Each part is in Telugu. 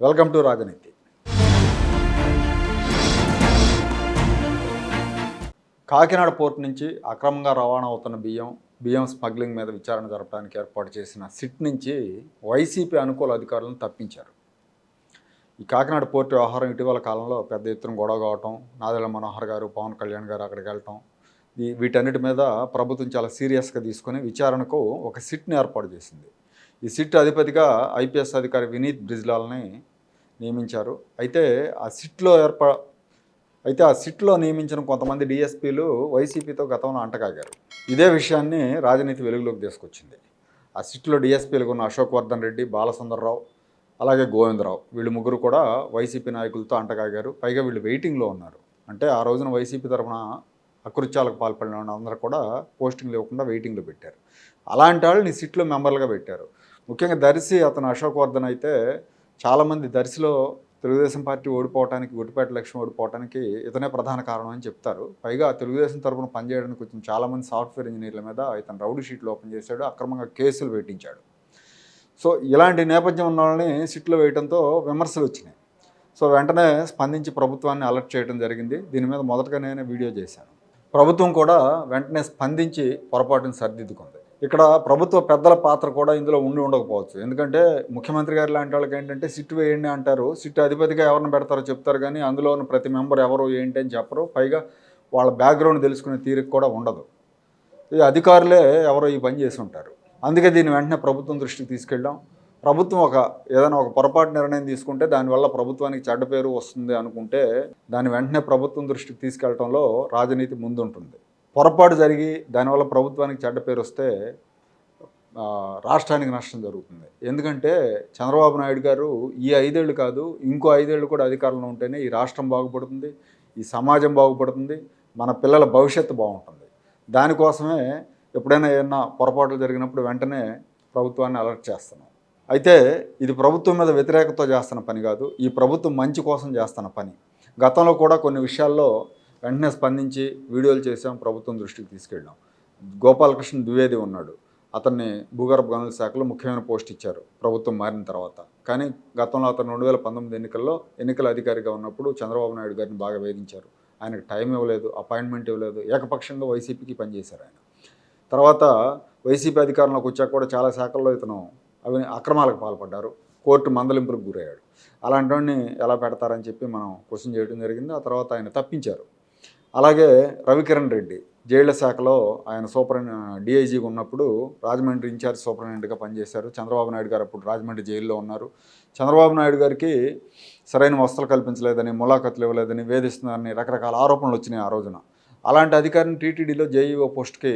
వెల్కమ్ టు రాజనీతి. కాకినాడ పోర్ట్ నుంచి అక్రమంగా రవాణా అవుతున్న బియ్యం బియ్యం స్మగ్లింగ్ మీద విచారణ జరపడానికి ఏర్పాటు చేసిన సిట్ నుంచి వైసీపీ అనుకూల అధికారులను తప్పించారు. ఈ కాకినాడ పోర్టు వ్యవహారం ఇటీవల కాలంలో పెద్ద ఎత్తున గొడవ కావటం నాదెల మనోహర్ గారు పవన్ కళ్యాణ్ గారు అక్కడికి వెళ్ళటం వీటన్నిటి మీద ప్రభుత్వం చాలా సీరియస్గా తీసుకొని విచారణకు ఒక సిట్ని ఏర్పాటు చేసింది. ఈ సిట్ అధిపతిగా ఐపీఎస్ అధికారి వినీత్ బ్రిజ్లాల్ని నియమించారు. అయితే ఆ సిట్లో ఏర్పా అయితే ఆ సిట్లో నియమించిన కొంతమంది డిఎస్పీలు వైసీపీతో గతంలో అంటకాగారు ఇదే విషయాన్ని రాజనీతి వెలుగులోకి తీసుకొచ్చింది. ఆ సిట్లో డిఎస్పీలుగా ఉన్న అశోక్ వర్ధన్ రెడ్డి బాలసుందర్రావు అలాగే గోవిందరావు వీళ్ళు ముగ్గురు కూడా వైసీపీ నాయకులతో అంటకాగారు పైగా వీళ్ళు వెయిటింగ్లో ఉన్నారు. అంటే ఆ రోజున వైసీపీ తరఫున అకృత్యాలకు పాల్పడిన వాళ్ళందరూ కూడా పోస్టింగ్లు ఇవ్వకుండా వెయిటింగ్లో పెట్టారు. అలాంటి వాళ్ళని సిట్లో మెంబర్లుగా పెట్టారు. ముఖ్యంగా దర్శి అతను అశోక్ వర్ధన్ అయితే చాలామంది దర్శిలో తెలుగుదేశం పార్టీ ఓడిపోవడానికి గుడిపేట లక్ష్యం ఓడిపోవడానికి ఇతనే ప్రధాన కారణం అని చెప్తారు. పైగా తెలుగుదేశం తరపున పనిచేయడానికి వచ్చిన చాలామంది సాఫ్ట్వేర్ ఇంజనీర్ల మీద ఇతను రౌడీ షీట్లు ఓపెన్ చేశాడు అక్రమంగా కేసులు పెట్టించాడు సో ఇలాంటి నేపథ్యం ఉన్న వాళ్ళని సిట్లో వేయడంతో విమర్శలు వచ్చినాయి. సో వెంటనే స్పందించి ప్రభుత్వాన్ని అలర్ట్ చేయడం జరిగింది. దీని మీద మొదటగా నేనే వీడియో చేశాను. ప్రభుత్వం కూడా వెంటనే స్పందించి పొరపాటును సరిదిద్దుకుంది. ఇక్కడ ప్రభుత్వ పెద్దల పాత్ర కూడా ఇందులో ఉండి ఉండకపోవచ్చు. ఎందుకంటే ముఖ్యమంత్రి గారు లాంటి వాళ్ళకి ఏంటంటే సిట్ వేయండి అంటారు. సిట్ అధిపతిగా ఎవరిని పెడతారో చెప్తారు కానీ అందులో ఉన్న ప్రతి మెంబర్ ఎవరు ఏంటి అని చెప్పరు. పైగా వాళ్ళ బ్యాక్గ్రౌండ్ తెలుసుకునే తీరిక కూడా ఉండదు. ఈ అధికారులే ఎవరో ఈ పని చేసి ఉంటారు. అందుకే దీన్ని వెంటనే ప్రభుత్వం దృష్టికి తీసుకెళ్ళాం. ప్రభుత్వం ఒక ఏదైనా ఒక పొరపాటు నిర్ణయం తీసుకుంటే దానివల్ల ప్రభుత్వానికి చెడ్డ పేరు వస్తుంది అనుకుంటే దాని వెంటనే ప్రభుత్వం దృష్టికి తీసుకెళ్ళడంలో రాజనీతి ముందుంటుంది. పొరపాటు జరిగి దానివల్ల ప్రభుత్వానికి చెడ్డ పేరు వస్తే రాష్ట్రానికి నష్టం జరుగుతుంది. ఎందుకంటే చంద్రబాబు నాయుడు గారు ఈ ఐదేళ్ళు కాదు ఇంకో ఐదేళ్ళు కూడా అధికారంలో ఉంటేనే ఈ రాష్ట్రం బాగుపడుతుంది ఈ సమాజం బాగుపడుతుంది మన పిల్లల భవిష్యత్తు బాగుంటుంది. దానికోసమే ఎప్పుడైనా ఏదైనా పొరపాట్లు జరిగినప్పుడు వెంటనే ప్రభుత్వాన్ని అలర్ట్ చేస్తున్నాం. అయితే ఇది ప్రభుత్వం మీద వ్యతిరేకత చేస్తున్న పని కాదు ఈ ప్రభుత్వం మంచి కోసం చేస్తున్న పని. గతంలో కూడా కొన్ని విషయాల్లో వెంటనే స్పందించి వీడియోలు చేసాం ప్రభుత్వం దృష్టికి తీసుకెళ్ళాం. గోపాలకృష్ణ ద్వివేది ఉన్నాడు. అతన్ని భూగర్భ గనుల శాఖలో ముఖ్యమైన పోస్ట్ ఇచ్చారు ప్రభుత్వం మారిన తర్వాత. కానీ గతంలో అతను రెండు వేల పంతొమ్మిది ఎన్నికల్లో ఎన్నికల అధికారిగా ఉన్నప్పుడు చంద్రబాబు నాయుడు గారిని బాగా వేధించారు. ఆయనకు టైం ఇవ్వలేదు అపాయింట్మెంట్ ఇవ్వలేదు ఏకపక్షంగా వైసీపీకి పనిచేశారు ఆయన. తర్వాత వైసీపీ అధికారంలోకి వచ్చాక కూడా చాలా శాఖల్లో ఇతను అవి అక్రమాలకు పాల్పడ్డారు. కోర్టు మందలింపులకు గురయ్యాడు. అలాంటి వాడిని ఎలా పెడతారని చెప్పి మనం క్వశ్చన్ చేయడం జరిగింది. ఆ తర్వాత ఆయన తప్పించారు. అలాగే రవికిరణ్ రెడ్డి జైళ్ళ శాఖలో ఆయన సూపర్ డిఐజీగా ఉన్నప్పుడు రాజమండ్రి ఇన్ఛార్జ్ సూపరింటెండెంట్గా పనిచేశారు. చంద్రబాబు నాయుడు గారు అప్పుడు రాజమండ్రి జైల్లో ఉన్నారు. చంద్రబాబు నాయుడు గారికి సరైన వసతులు కల్పించలేదని ములాఖతులు ఇవ్వలేదని వేధిస్తున్నారని రకరకాల ఆరోపణలు వచ్చినాయి ఆ రోజున. అలాంటి అధికారిని టీటీడీలో జేఈఓ పోస్ట్కి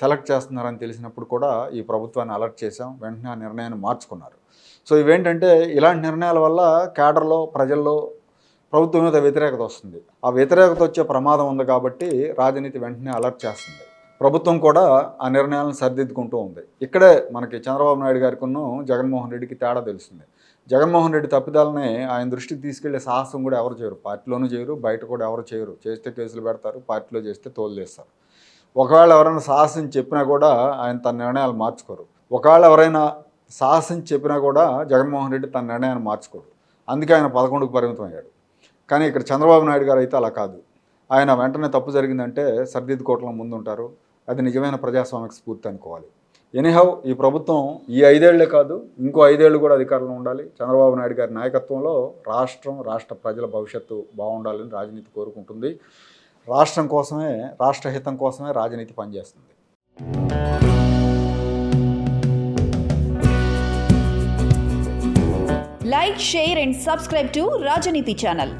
సెలెక్ట్ చేస్తున్నారని తెలిసినప్పుడు కూడా ఈ ప్రభుత్వాన్ని అలర్ట్ చేశాం. వెంటనే ఆ నిర్ణయాన్ని మార్చుకున్నారు. సో ఇవేంటంటే ఇలాంటి నిర్ణయాల వల్ల కేడర్లో ప్రజల్లో ప్రభుత్వం మీద వ్యతిరేకత వస్తుంది. ఆ వ్యతిరేకత వచ్చే ప్రమాదం ఉంది కాబట్టి రాజనీతి వెంటనే అలర్ట్ చేస్తుంది. ప్రభుత్వం కూడా ఆ నిర్ణయాలను సరిదిద్దుకుంటూ ఉంది. ఇక్కడే మనకి చంద్రబాబు నాయుడు గారికి జగన్మోహన్ రెడ్డికి తేడా తెలుస్తుంది. జగన్మోహన్ రెడ్డి తప్పిదాలని ఆయన దృష్టికి తీసుకెళ్ళే సాహసం కూడా ఎవరు చేయరు. పార్టీలోనూ చేయరు బయట కూడా ఎవరు చేయరు. చేస్తే కేసులు పెడతారు పార్టీలో చేస్తే తోలుదేస్తారు ఒకవేళ ఎవరైనా సాహసం చెప్పినా కూడా ఆయన తన నిర్ణయాలు మార్చుకోరు. ఒకవేళ ఎవరైనా సాహసం చెప్పినా కూడా జగన్మోహన్ రెడ్డి తన నిర్ణయాన్ని మార్చుకోడు. అందుకే ఆయన పదకొండుకు పరిమితం అయ్యాడు. కానీ ఇక్కడ చంద్రబాబు నాయుడు గారు అయితే అలా కాదు. ఆయన వెంటనే తప్పు జరిగిందంటే సర్దిద్దుకోవటంలో ముందుంటారు. అది నిజమైన ప్రజాస్వామిక స్ఫూర్తి అనుకోవాలి. ఎనీహౌ ఈ ప్రభుత్వం ఈ ఐదేళ్ళే కాదు ఇంకో ఐదేళ్ళు కూడా అధికారంలో ఉండాలి. చంద్రబాబు నాయుడు గారి నాయకత్వంలో రాష్ట్రం రాష్ట్ర ప్రజల భవిష్యత్తు బాగుండాలని రాజనీతి కోరుకుంటుంది. రాష్ట్రం కోసమే రాష్ట్ర హితం కోసమే రాజనీతి పనిచేస్తుంది. Like share and subscribe to Rajaneeti channel